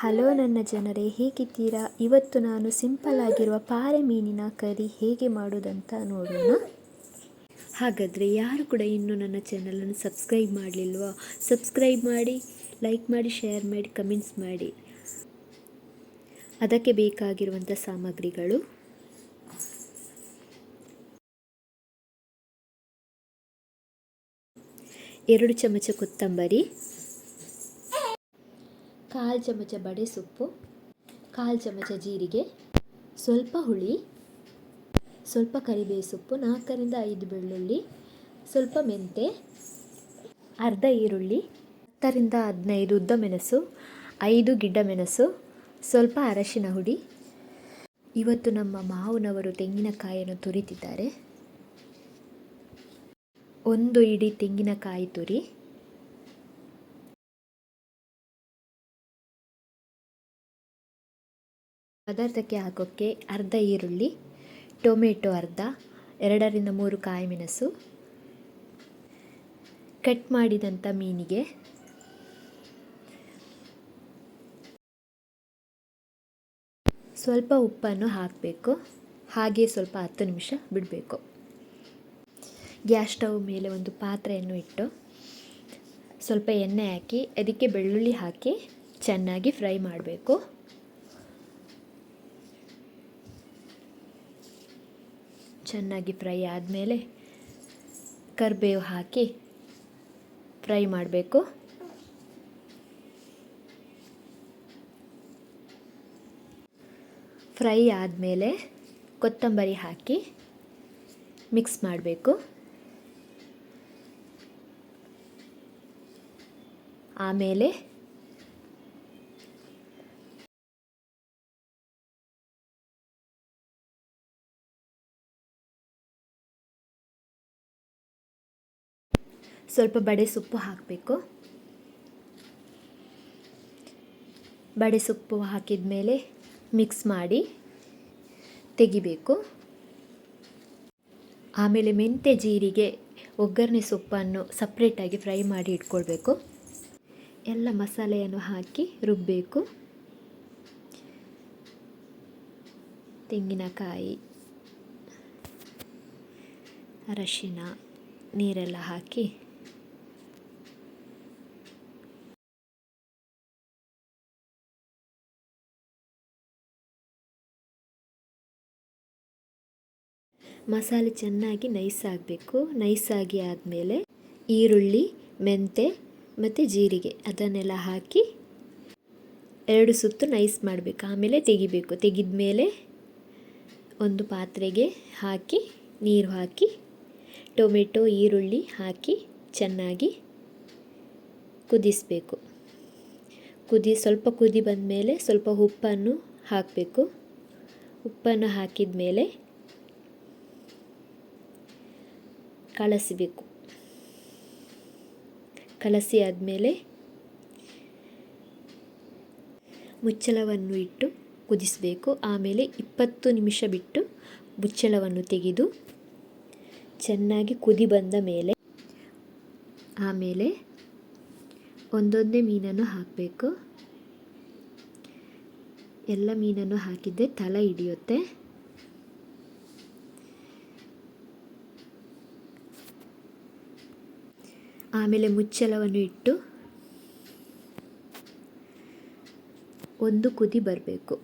Hello ನನ್ನ ಜನರೇ, ಹೇಗಿದ್ದೀರಾ? ಇವತ್ತು ನಾನು ಸಿಂಪಲ್ ಆಗಿರುವ ಪಾರೆ ಮೀನಿನ ಕರಿ ಹೇಗೆ ಮಾಡೋದಂತ ನೋಡೋಣ. ಹಾಗಾದರೆ ಯಾರು ಕೂಡ ಇನ್ನೂ ನನ್ನ ಚಾನಲನ್ನು ಸಬ್ಸ್ಕ್ರೈಬ್ ಮಾಡಲಿಲ್ವೋ? ಸಬ್ಸ್ಕ್ರೈಬ್ ಮಾಡಿ ಲೈಕ್ ಮಾಡಿ ಶೇರ್ ಮಾಡಿ ಕಮೆಂಟ್ಸ್ ಮಾಡಿ. ಅದಕ್ಕೆ ಬೇಕಾಗಿರುವಂಥ ಸಾಮಗ್ರಿಗಳು. ಎರಡು ಚಮಚ ಕೊತ್ತಂಬರಿ. ಕಾಲು ಚಮಚ ಬಡೆ ಸೊಪ್ಪು, ಕಾಲು ಚಮಚ ಜೀರಿಗೆ, ಸ್ವಲ್ಪ ಹುಳಿ, ಸ್ವಲ್ಪ ಕರಿಬೇವು ಸೊಪ್ಪು, ನಾಲ್ಕರಿಂದ ಐದು ಬೆಳ್ಳುಳ್ಳಿ, ಸ್ವಲ್ಪ ಮೆಂತೆ, ಅರ್ಧ ಈರುಳ್ಳಿ, ಹತ್ತರಿಂದ ಹದಿನೈದು ಉದ್ದ ಮೆಣಸು, ಐದು ಗಿಡ್ಡ ಮೆಣಸು, ಸ್ವಲ್ಪ ಅರಶಿನ ಹುಡಿ. ಇವತ್ತು ನಮ್ಮ ಮಾವನವರು ತೆಂಗಿನಕಾಯಿಯನ್ನು ತುರಿತಿದ್ದಾರೆ. ಒಂದು ಇಡೀ ತೆಂಗಿನಕಾಯಿ ತುರಿ. ಪದಾರ್ಥಕ್ಕೆ ಹಾಕೋಕ್ಕೆ ಅರ್ಧ ಈರುಳ್ಳಿ, ಟೊಮೆಟೊ ಅರ್ಧ, ಎರಡರಿಂದ ಮೂರು ಕಾಯಿ ಮೆಣಸು ಕಟ್ ಮಾಡಿದಂಥ ಮೀನಿಗೆ ಸ್ವಲ್ಪ ಉಪ್ಪನ್ನು ಹಾಕಬೇಕು. ಹಾಗೆ ಸ್ವಲ್ಪ ಹತ್ತು ನಿಮಿಷ ಬಿಡಬೇಕು. ಗ್ಯಾಸ್ ಸ್ಟವ್ ಮೇಲೆ ಒಂದು ಪಾತ್ರೆಯನ್ನು ಇಟ್ಟು ಸ್ವಲ್ಪ ಎಣ್ಣೆ ಹಾಕಿ, ಅದಕ್ಕೆ ಬೆಳ್ಳುಳ್ಳಿ ಹಾಕಿ ಚೆನ್ನಾಗಿ ಫ್ರೈ ಮಾಡಬೇಕು. ಚೆನ್ನಾಗಿ ಫ್ರೈ ಆದಮೇಲೆ ಕರಿಬೇವು ಹಾಕಿ ಫ್ರೈ ಮಾಡಬೇಕು. ಫ್ರೈ ಆದಮೇಲೆ ಕೊತ್ತಂಬರಿ ಹಾಕಿ ಮಿಕ್ಸ್ ಮಾಡಬೇಕು. ಆಮೇಲೆ ಸ್ವಲ್ಪ ಬಡೆ ಸೊಪ್ಪು ಹಾಕಬೇಕು. ಬಡೆ ಸೊಪ್ಪು ಹಾಕಿದ ಮೇಲೆ ಮಿಕ್ಸ್ ಮಾಡಿ ತೆಗಿಬೇಕು. ಆಮೇಲೆ ಮೆಂತೆ ಜೀರಿಗೆ ಒಗ್ಗರಣೆ ಸೊಪ್ಪನ್ನು ಸಪ್ರೇಟಾಗಿ ಫ್ರೈ ಮಾಡಿ ಇಟ್ಕೊಳ್ಬೇಕು. ಎಲ್ಲ ಮಸಾಲೆಯನ್ನು ಹಾಕಿ ರುಬ್ಬಬೇಕು ತೆಂಗಿನಕಾಯಿ, ಅರಶಿನ, ನೀರೆಲ್ಲ ಹಾಕಿ ಮಸಾಲೆ ಚೆನ್ನಾಗಿ ನೈಸ್ ಆಗಬೇಕು ನೈಸಾಗಿ ಆದಮೇಲೆ ಈರುಳ್ಳಿ, ಮೆಂತೆ ಮತ್ತು ಜೀರಿಗೆ ಅದನ್ನೆಲ್ಲ ಹಾಕಿ ಎರಡು ಸುತ್ತು ನೈಸ್ ಮಾಡಬೇಕು. ಆಮೇಲೆ ತೆಗಿಬೇಕು. ತೆಗೆದ ಮೇಲೆ ಒಂದು ಪಾತ್ರೆಗೆ ಹಾಕಿ ನೀರು ಹಾಕಿ, ಟೊಮೆಟೊ, ಈರುಳ್ಳಿ ಹಾಕಿ ಚೆನ್ನಾಗಿ ಕುದಿಸಬೇಕು. ಕುದಿ ಸ್ವಲ್ಪ ಕುದಿ ಬಂದ ಮೇಲೆ ಸ್ವಲ್ಪ ಉಪ್ಪನ್ನು ಹಾಕಬೇಕು. ಉಪ್ಪನ್ನು ಹಾಕಿದ ಮೇಲೆ ಕಲಸಬೇಕು. ಕಲಸಿ ಆದಮೇಲೆ ಮುಚ್ಚಳವನ್ನು ಇಟ್ಟು ಕುದಿಸಬೇಕು. ಆಮೇಲೆ ಇಪ್ಪತ್ತು ನಿಮಿಷ ಬಿಟ್ಟು ಮುಚ್ಚಳವನ್ನು ತೆಗೆದು ಚೆನ್ನಾಗಿ ಕುದಿ ಬಂದ ಮೇಲೆ ಆಮೇಲೆ ಒಂದೊಂದೇ ಮೀನನ್ನು ಹಾಕಬೇಕು. ಎಲ್ಲ ಮೀನನ್ನು ಹಾಕಿದ್ದೆ, ತಲೆ ಹಿಡಿಯುತ್ತೆ. ಆಮೇಲೆ ಮುಚ್ಚಳವನ್ನು ಇಟ್ಟು ಒಂದು ಕುದಿ ಬರಬೇಕು.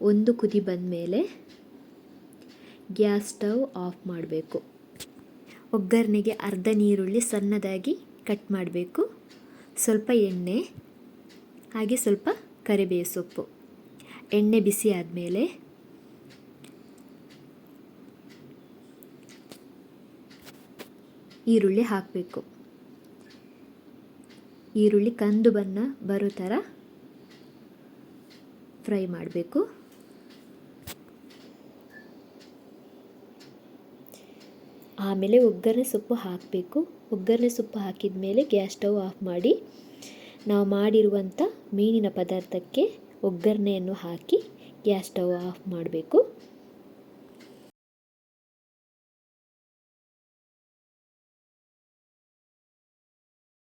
ಒಂದು ಕುದಿ ಬಂದ ಮೇಲೆ ಗ್ಯಾಸ್ ಸ್ಟವ್ ಆಫ್ ಮಾಡಬೇಕು. ಒಗ್ಗರಣೆಗೆ ಅರ್ಧ ನೀರುಳ್ಳಿ ಸಣ್ಣದಾಗಿ ಕಟ್ ಮಾಡಬೇಕು. ಸ್ವಲ್ಪ ಎಣ್ಣೆ, ಹಾಗೆ ಸ್ವಲ್ಪ ಕರಿಬೇವು ಸೊಪ್ಪು. ಎಣ್ಣೆ ಬಿಸಿ ಆದಮೇಲೆ ಈರುಳ್ಳಿ ಹಾಕಬೇಕು. ಈರುಳ್ಳಿ ಕಂದು ಬಣ್ಣ ಬರೋ ಥರ ಫ್ರೈ ಮಾಡಬೇಕು. ಆಮೇಲೆ ಒಗ್ಗರಣೆ ಸೊಪ್ಪು ಹಾಕಬೇಕು. ಒಗ್ಗರಣೆ ಸೊಪ್ಪು ಹಾಕಿದ ಮೇಲೆ ಗ್ಯಾಸ್ ಸ್ಟವ್ ಆಫ್ ಮಾಡಿ ನಾವು ಮಾಡಿರುವಂಥ ಮೀನಿನ ಪದಾರ್ಥಕ್ಕೆ ಒಗ್ಗರಣೆಯನ್ನು ಹಾಕಿ ಗ್ಯಾಸ್ ಸ್ಟವ್ ಆಫ್ ಮಾಡಬೇಕು.